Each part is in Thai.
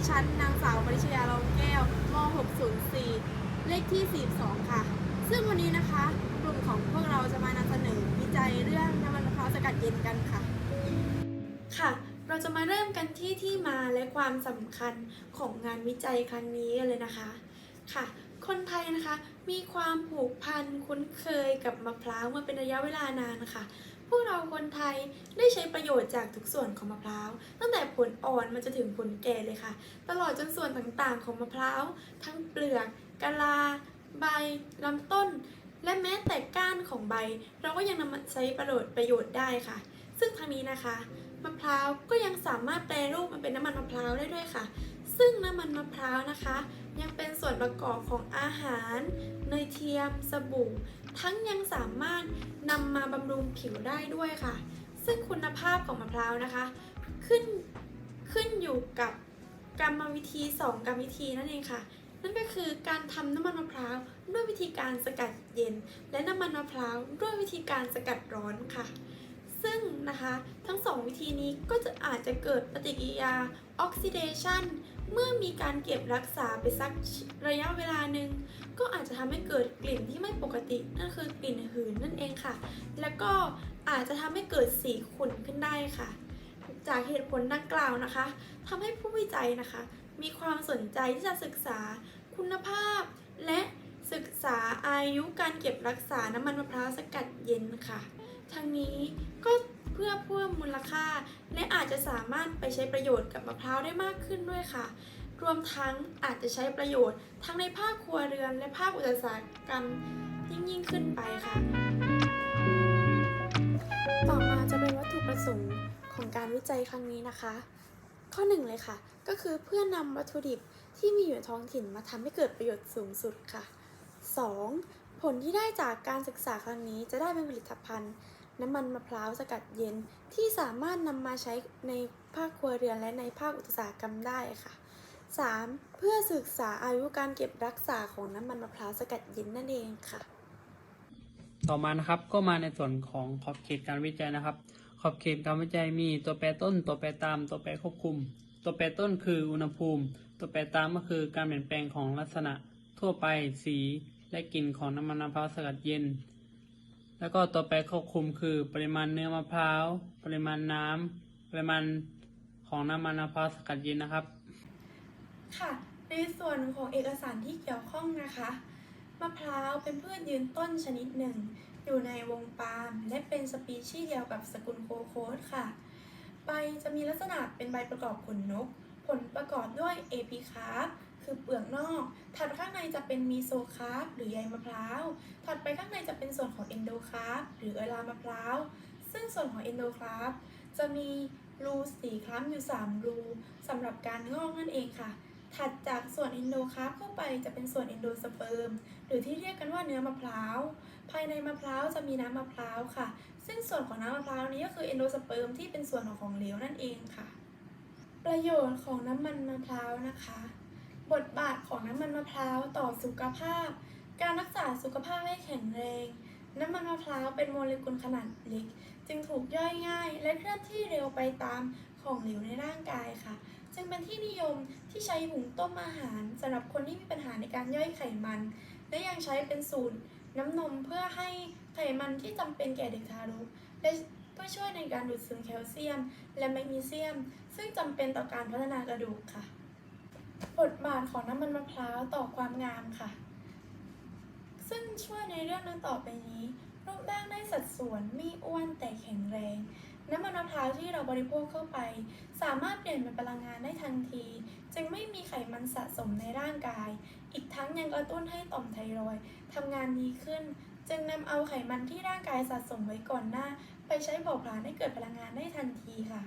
ดิฉันนางสาวปริชยาลองแก้วม 604 เลขที่ 42 ค่ะ ซึ่งวันนี้นะคะ กลุ่มของพวกเราจะมานำเสนอวิจัยเรื่องน้ำมันมะพร้าวสกัดเย็นกันค่ะ ค่ะ เราจะมาเริ่มกันที่ที่มาและความสำคัญของงานวิจัยครั้งนี้กันเลยนะคะ ค่ะ คนไทยนะคะมีความผูกพันคุ้นเคยกับมะพร้าวมาเป็นระยะเวลานานนะคะ พวกเราคนไทยได้ใช้ประโยชน์จากทุกส่วนของมะพร้าว ตั้งแต่ผลอ่อนมันจะถึงผลแก่เลยค่ะ ตลอดจนส่วนต่างๆของมะพร้าว ทั้งเปลือกกะลา ใบลำต้น และแม้แต่ก้านของใบ เราก็ยังนำมาใช้ประโยชน์ประโยชน์ได้ค่ะ ซึ่งทางนี้นะคะมะพร้าวก็ยังสามารถแปรรูปมาเป็นน้ำมันมะพร้าวได้ด้วยค่ะ ซึ่งน้ำมันมะพร้าวนะคะ ยังเป็นส่วนประกอบของอาหาร เนยเทียม สบู่ ทั้งยังสามารถนำมาบำรุงผิวได้ด้วยค่ะ ซึ่งคุณภาพของมะพร้าวนะคะ ขึ้นขึ้นอยู่กับกรรมวิธี 2 กรรมวิธีนั่นเองค่ะ นั่นก็คือการทำน้ำมันมะพร้าวด้วยวิธีการสกัดเย็น และน้ำมันมะพร้าวด้วยวิธีการสกัดร้อนค่ะ ซึ่งนะคะทั้งสองวิธีนี้ก็จะอาจจะเกิดปฏิกิริยาออกซิเดชัน เมื่อมีการเก็บรักษาไปสักระยะเวลาหนึ่งก็อาจจะทำให้เกิดกลิ่นที่ไม่ปกติ นั่นคือกลิ่นหืนนั่นเองค่ะ แล้วก็อาจจะทำให้เกิดสีขุ่นขึ้นได้ค่ะ จากเหตุผลดังกล่าวนะคะทำให้ผู้วิจัยนะคะ มีความสนใจที่จะศึกษาคุณภาพ และศึกษาอายุการเก็บรักษาน้ำมันมะพร้าวสกัดเย็นค่ะ ทั้งนี้ก็เพื่อเพิ่มมูลค่า และอาจจะสามารถไปใช้ประโยชน์กับมะพร้าวได้มากขึ้นด้วยค่ะ รวมทั้งอาจจะใช้ประโยชน์ ทั้งในภาคครัวเรือน และภาคอุตสาหกรรมยิ่งยิ่งขึ้นไปค่ะ ต่อมาจะเป็นวัตถุประสงค์ของการวิจัยครั้งนี้นะคะ ข้อหนึ่งเลยค่ะ ก็คือเพื่อนำวัตถุดิบที่มีอยู่ท้องถิ่นมาทำให้เกิดประโยชน์สูงสุดค่ะ 2. ผลที่ได้จากการศึกษาครั้งนี้จะได้เป็นผลิตภัณฑ์ น้ำมันมะพร้าวสกัดเย็นที่สามารถนำมาใช้ในภาคครัวเรือนและในภาคอุตสาหกรรมได้ค่ะ 3. เพื่อศึกษาอายุการเก็บรักษาของน้ำมันมะพร้าวสกัดเย็นนั่นเองค่ะ ต่อมานะครับก็มาในส่วนของขอบเขตการวิจัยนะครับ ขอบเขตการวิจัยมีตัวแปรต้น ตัวแปรตาม ตัวแปรควบคุม ตัวแปรต้นคืออุณหภูมิ ตัวแปรตามก็คือการเปลี่ยนแปลงของลักษณะทั่วไปสีและกลิ่นของน้ำมันมะพร้าวสกัดเย็น แล้วก็ตัวแปรควบคุมคือปริมาณเนื้อมะพร้าว ปริมาณน้ำปริมาณของน้ำมันมะพร้าวสกัดเย็นนะครับ ค่ะ ในส่วนของเอกสารที่เกี่ยวข้องนะคะ มะพร้าวเป็นพืชยืนต้นชนิดหนึ่ง อยู่ในวงปาล์มและเป็นสปีชีส์เดียวกับสกุลโคโคสค่ะ ใบจะมีลักษณะเป็นใบประกอบขนนก ผลประกอบด้วยเอพิคาร์ คือเปลือกนอก ถัดข้างในจะเป็นมีโซคาร์ปหรือใยมะพร้าว ถัดไปข้างในจะเป็นส่วนของเอนโดคาร์ปหรือเอลามะพร้าว ซึ่งส่วนของเอนโดคาร์ปจะมีรูสีคล้ำอยู่ 3 รูสำหรับการงอกนั่นเองค่ะ ถัดจากส่วนเอนโดคาร์ปเข้าไปจะเป็นส่วนเอนโดสเปิร์มหรือที่เรียกกันว่าเนื้อมะพร้าว ภายในมะพร้าวจะมีน้ำมะพร้าวค่ะ ซึ่งส่วนของน้ำมะพร้าวนี้ก็คือเอนโดสเปิร์มที่เป็นส่วนของของเหลวนั่นเองค่ะ ประโยชน์ของน้ำมันมะพร้าวนะคะ บทบาทของน้ำมันมะพร้าวต่อสุขภาพ การรักษาสุขภาพให้แข็งแรง น้ำมันมะพร้าวเป็นโมเลกุลขนาดเล็ก จึงถูกย่อยง่าย และเคลื่อนที่เร็วไปตามของเหลวในร่างกายค่ะ จึงเป็นที่นิยมที่ใช้หุงต้มอาหารสำหรับคนที่มีปัญหาในการย่อยไขมัน และยังใช้เป็นสูตรน้ำนมเพื่อให้ไขมันที่จำเป็นแก่เด็กทารกและเพื่อช่วยในการดูดซึมแคลเซียม และแมกนีเซียม ซึ่งจำเป็นต่อการพัฒนากระดูกค่ะ บทบาทของน้ำมันมะพร้าวต่อความงามค่ะ ซึ่งช่วยในเรื่องนั้นต่อไปนี้ รูปร่างได้สัดส่วนไม่อ้วนแต่แข็งแรง น้ำมันมะพร้าวที่เราบริโภคเข้าไป สามารถเปลี่ยนเป็นพลังงานได้ทันที จึงไม่มีไขมันสะสมในร่างกาย อีกทั้งยังกระตุ้นให้ต่อมไทรอยทำงานดีขึ้น จึงนำเอาไขมันที่ร่างกายสะสมไว้ก่อนหน้า ไปใช้เผาผลาญให้เกิดพลังงานได้ทันทีค่ะ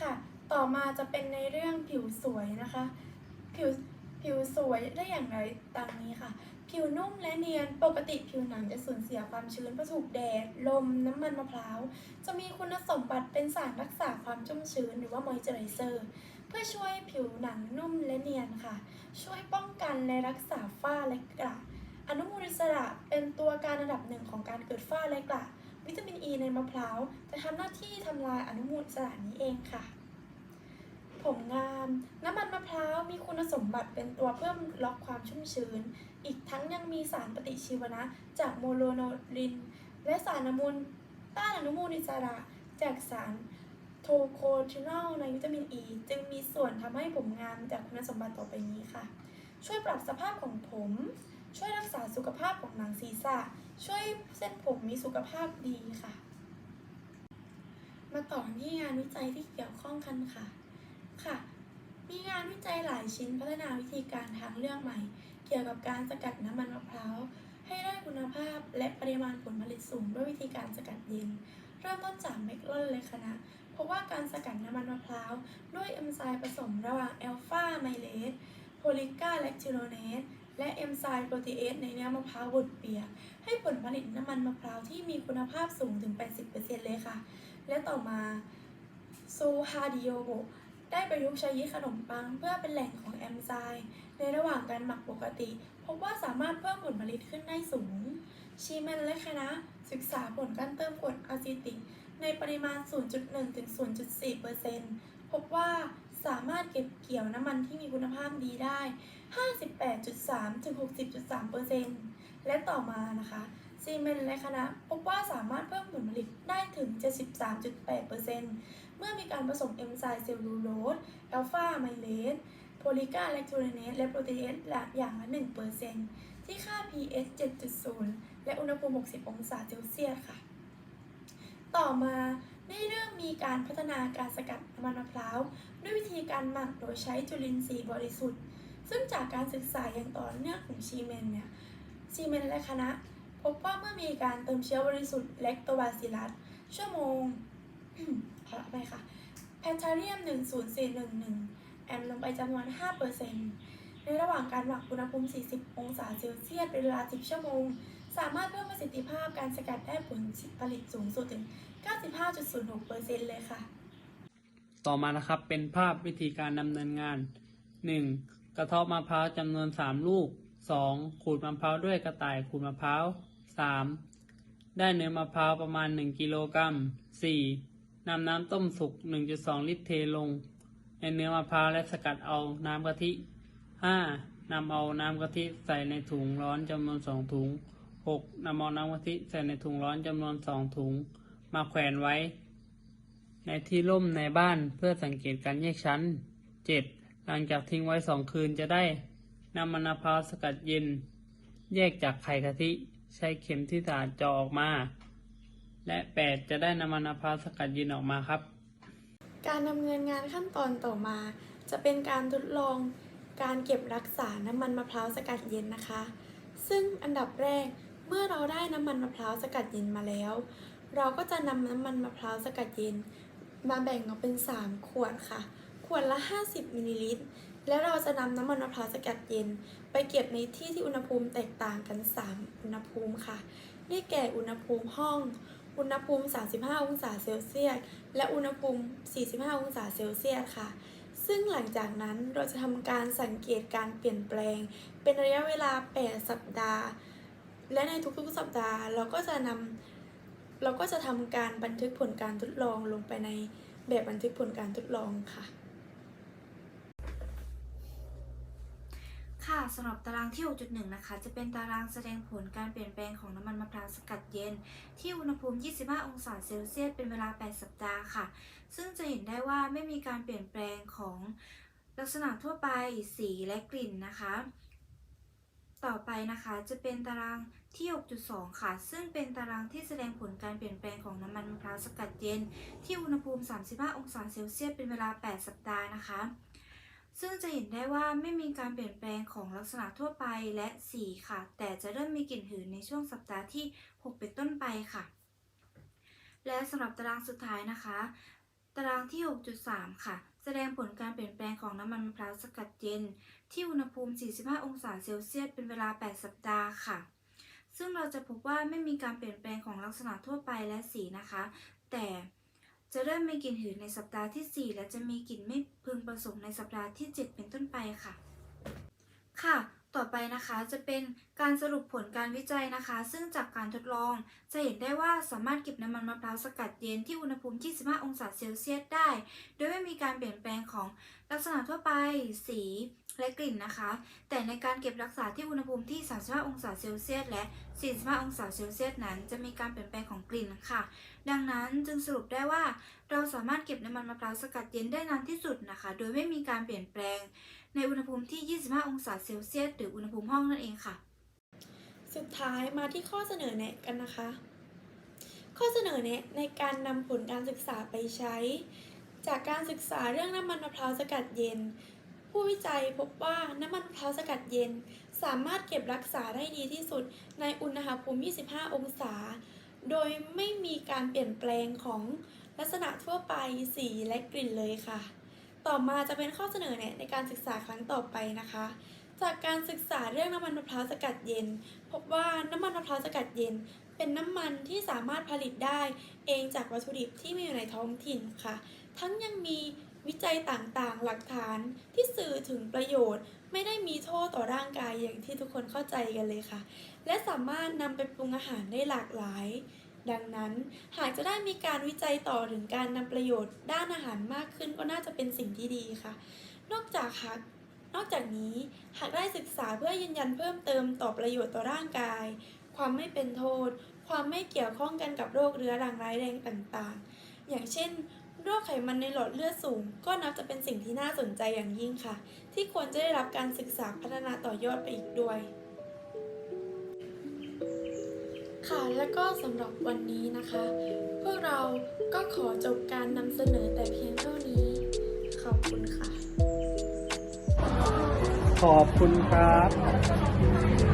ค่ะ ต่อมาจะเป็นในเรื่องผิวสวยนะคะ ผิวผิวสวยได้อย่างไรตามนี้ค่ะ ผิวนุ่มและเนียนปกติผิวหนังจะสูญเสียความชื้นเพราะถูกแดด ลม น้ำมันมะพร้าว จะมีคุณสมบัติเป็นสารรักษาความชุ่มชื้นหรือว่ามอยเจอไรเซอร์ เพื่อช่วยผิวหนังนุ่มและเนียนค่ะ ช่วยป้องกันและรักษาฝ้าและกระอนุมูลอิสระเป็นตัวการอันดับหนึ่งของการเกิดฝ้าและกระวิตามินอ e ีในมะพร้าวจะทำหน้าที่ทำลายอนุมูลอิสระนี้เองค่ะ ผมงาม น้ำมันมะพร้าวมีคุณสมบัติเป็นตัวเพิ่มล็อกความชุ่มชื้น อีกทั้งยังมีสารปฏิชีวนะ จากโมโลโนลิน และสารอนุมูลต้านอนุมูลอิสระจากสารโทโคทินอลในวิตามินอ e, ีจึงมีส่วนทำให้ผมงามจากคุณสมบัติต่อไปนี้ค่ะ ช่วยปรับสภาพของผม ช่วยรักษาสุขภาพของหนังศีรษะ ช่วยเส้นผมมีสุขภาพดีค่ะ มาต่อที่งานวิจัยที่เกี่ยวข้องกันค่ะานวิจัยหลายชิ้นพัฒนาวิธีการทางเลือกใหม่ เกี่ยวกับการสกัดน้ำมันมะพร้าวให้ได้คุณภาพและปริมาณผลผลิตสูงด้วยวิธีการสกัดเย็น เริ่มต้นจากแมคลอนเลยคณะเพราะว่าการสกัดน้ำมันมะพร้าวด้วยเอนไซม์ผสมระหว่างแอลฟาไมเลสโพลิก้าแลคทิโรเนสและเอนไซม์โปรตีเอสในเนื้อมะพร้าวบดเปียก ให้ผลผลิตน้ำมันมะพร้าวที่มีคุณภาพสูงถึง 80%เลยค่ะ และต่อมาซูฮาดิโอโบ ได้ประยุกต์ใช้ยีสต์ขนมปัง เพื่อเป็นแหล่งของแอนไซม์ในระหว่างการหมักปกติ พบว่าสามารถเพิ่มผลผลิตขึ้นได้สูง ชีแมนและคณะศึกษาผลการเติมกรดอะซิติก ในปริมาณ 0.1 ถึง 0.4%พบว่าสามารถเก็บเกี่ยวน้ำมันที่มีคุณภาพดีได้ 58.3 ถึง 60.3%และต่อมานะคะซีเมนและคณะพบว่าสามารถเพิ่มผลผลิตได้ถึง 73.8%เมื่อมีการผสมเอนไซม์เซลลูโลสอัลฟาไมเลสโพลิกาแลคทูเรเนสและโปรตีเอสอย่างละ1%ที่ค่า pH 7.0 และอุณหภูมิ 60 องศาเซลเซียสค่ะ ต่อมาได้เริ่มมีการพัฒนาการสกัดน้ำมันมะพร้าว ด้วยวิธีการหมักโดยใช้จุลินทรีย์บริสุทธิ์ ซึ่งจากการศึกษาอย่างต่อเนื่องของชีเมนเนี่ยชีเมนและคณะ พบว่าเมื่อมีการเติมเชื้อบริสุทธิ์แลคโตบาซิลัสชั่วโมง ขอไปค่ะแพนทเรียม 10411 แอมลงไปจำนวน 5%ในระหว่างการหมักอุณหภูมิ 40 องศาเซลเซียสเป็นเวลา 10 ชั่วโมง สามารถเพิ่มประสิทธิภาพการสกัดได้ผลผลิตสูงสุดถึง 95.06%เลยค่ะ ต่อมานะครับเป็นภาพวิธีการดำเนินงาน 1. กระเทาะมะพร้าวจำนวน 3 ลูก 2. ขูดมะพร้าวด้วยกระต่ายขูดมะพร้าว 3. ได้เนื้อมะพร้าวประมาณ 1 กิโลกรัม 4. นำน้ำต้มสุก 1.2 ลิตรเทลง ในเนื้อมะพร้าวและสกัดเอาน้ำกะทิ 5. นำเอาน้ำกะทิใส่ในถุงร้อนจำนวน 2 ถุง 6. นำเอาน้ำกะทิใส่ในถุงร้อนจำนวน 2 ถุง มาแขวนไว้ ในที่ร่มในบ้านเพื่อสังเกตการแยกชั้น 7. หลังจากทิ้งไว้ 2 คืนจะได้นำมันมะพร้าวสกัดเย็น แยกจากไข่กะทิ ใช้เข็มที่สาดจาะออกมา และ 8. จะได้น้ำมันมะพร้าวสกัดเย็นออกมาครับ การดำเนินงานขั้นตอนต่อมา จะเป็นการทดลองการเก็บรักษาน้ำมันมะพร้าวสกัดเย็นนะคะ ซึ่งอันดับแรกเมื่อเราได้น้ำมันมะพร้าวสกัดเย็นมาแล้ว เราก็จะนำน้ำมันมะพร้าวสกัดเย็น มาแบ่งออกเป็น 3 ขวดค่ะ ขวดละ 50มิลลิลิตรและเราจะนำน้ำมันมะพร้าวสกัดเย็น ไปเก็บในที่ที่อุณหภูมิแตกต่างกัน 3 อุณหภูมิค่ะ ได้แก่อุณหภูมิห้อง อุณหภูมิ 35 องศาเซลเซียส และอุณหภูมิ 45 องศาเซลเซียสค่ะ ซึ่งหลังจากนั้นเราจะทำการสังเกตการเปลี่ยนแปลง เป็นระยะเวลา 8 สัปดาห์ และในทุกๆ สัปดาห์เราก็จะนำเราก็จะทำการบันทึกผลการทดลองลงไปในแบบบันทึกผลการทดลองค่ะ ค่ะสำหรับตารางที่ 6.1 นะคะ จะเป็นตารางแสดงผลการเปลี่ยนแปลงของน้ำมันมะพร้าวสกัดเย็น ที่อุณหภูมิ 25 องศาเซลเซียส เป็นเวลา 8 สัปดาห์ค่ะ ซึ่งจะเห็นได้ว่าไม่มีการเปลี่ยนแปลงของลักษณะทั่วไป สีและกลิ่นนะคะ ต่อไปนะคะจะเป็นตารางที่ 6.2 ค่ะ ซึ่งเป็นตารางที่แสดงผลการเปลี่ยนแปลงของน้ำมันมะพร้าวสกัดเย็น ที่อุณหภูมิ 35 องศาเซลเซียส เป็นเวลา 8 สัปดาห์นะคะ ซึ่งจะเห็นได้ว่าไม่มีการเปลี่ยนแปลงของลักษณะทั่วไปและสีค่ะ แต่จะเริ่มมีกลิ่นหืนในช่วงสัปดาห์ที่ 6 เป็นต้นไปค่ะ และสำหรับตารางสุดท้ายนะคะ ตารางที่ 6.3 ค่ะ แสดงผลการเปลี่ยนแปลงของน้ำมันมะพร้าวสกัดเย็น ที่อุณหภูมิ 45 องศาเซลเซียสเป็นเวลา 8 สัปดาห์ค่ะ ซึ่งเราจะพบว่าไม่มีการเปลี่ยนแปลงของลักษณะทั่วไปและสีนะคะ แต่ จะเริ่มมีกลิ่นหืนในสัปดาห์ที่ 4 และจะมีกลิ่นไม่พึงประสงค์ในสัปดาห์ที่ 7 เป็นต้นไปค่ะ ค่ะ ต่อไปนะคะจะเป็นการสรุปผลการวิจัยนะคะ ซึ่งจากการทดลอง จะเห็นได้ว่าสามารถเก็บน้ำมันมะพร้าวสกัดเย็นที่อุณหภูมิ 25 องศาเซลเซียสได้ โดยไม่มีการเปลี่ยนแปลงของลักษณะทั่วไป สี และกลิ่นนะคะ แต่ในการเก็บรักษาที่อุณหภูมิที่ 35 องศาเซลเซียส และ 45 องศาเซลเซียสนั้น จะมีการเปลี่ยนแปลงของกลิ่นค่ะ ดังนั้นจึงสรุปได้ว่า เราสามารถเก็บน้ำมันมะพร้าวสกัดเย็นได้นานที่สุดนะคะ โดยไม่มีการเปลี่ยนแปลง ในอุณหภูมิที่ 25 องศาเซลเซียส หรืออุณหภูมิห้องนั่นเองค่ะ สุดท้ายมาที่ข้อเสนอแนะกันนะคะ ข้อเสนอแนะในการนำผลการศึกษาไปใช้ จากการศึกษาเรื่องน้ำมันมะพร้าวสกัดเย็น ผู้วิจัยพบว่าน้ำมันมะพร้าวสกัดเย็น สามารถเก็บรักษาได้ดีที่สุดในอุณหภูมิ 25 องศา โดยไม่มีการเปลี่ยนแปลงของลักษณะทั่วไปสีและกลิ่นเลยค่ะ ต่อมาจะเป็นข้อเสนอแนะในการศึกษาครั้งต่อไปนะคะ จากการศึกษาเรื่องน้ำมันมะพร้าวสกัดเย็น พบว่าน้ำมันมะพร้าวสกัดเย็น เป็นน้ำมันที่สามารถผลิตได้เองจากวัตถุดิบที่มีอยู่ในท้องถิ่นค่ะ ทั้งยังมี วิจัยต่างๆ หลักฐานที่สื่อถึงประโยชน์ ไม่ได้มีโทษต่อร่างกายอย่างที่ทุกคนเข้าใจกันเลยค่ะ และสามารถนำไปปรุงอาหารได้หลากหลาย ดังนั้นหากจะได้มีการวิจัยต่อถึงการนำประโยชน์ด้านอาหารมากขึ้นก็น่าจะเป็นสิ่งที่ดีค่ะ นอกจากหากนอกจากนี้หากได้ศึกษาเพื่อยืนยันเพิ่มเติมต่อประโยชน์ต่อร่างกาย ความไม่เป็นโทษ ความไม่เกี่ยวข้องกันกับโรคเรื้อรังร้ายแรงต่างๆ อย่างเช่น โรคไขมันในหลอดเลือดสูง ก็นับจะเป็นสิ่งที่น่าสนใจอย่างยิ่งค่ะ ที่ควรจะได้รับการศึกษาพัฒนาต่อยอดไปอีกด้วย ค่ะและก็สำหรับวันนี้นะคะ พวกเราก็ขอจบการนำเสนอแต่เพียงเท่านี้ ขอบคุณค่ะ ขอบคุณครับ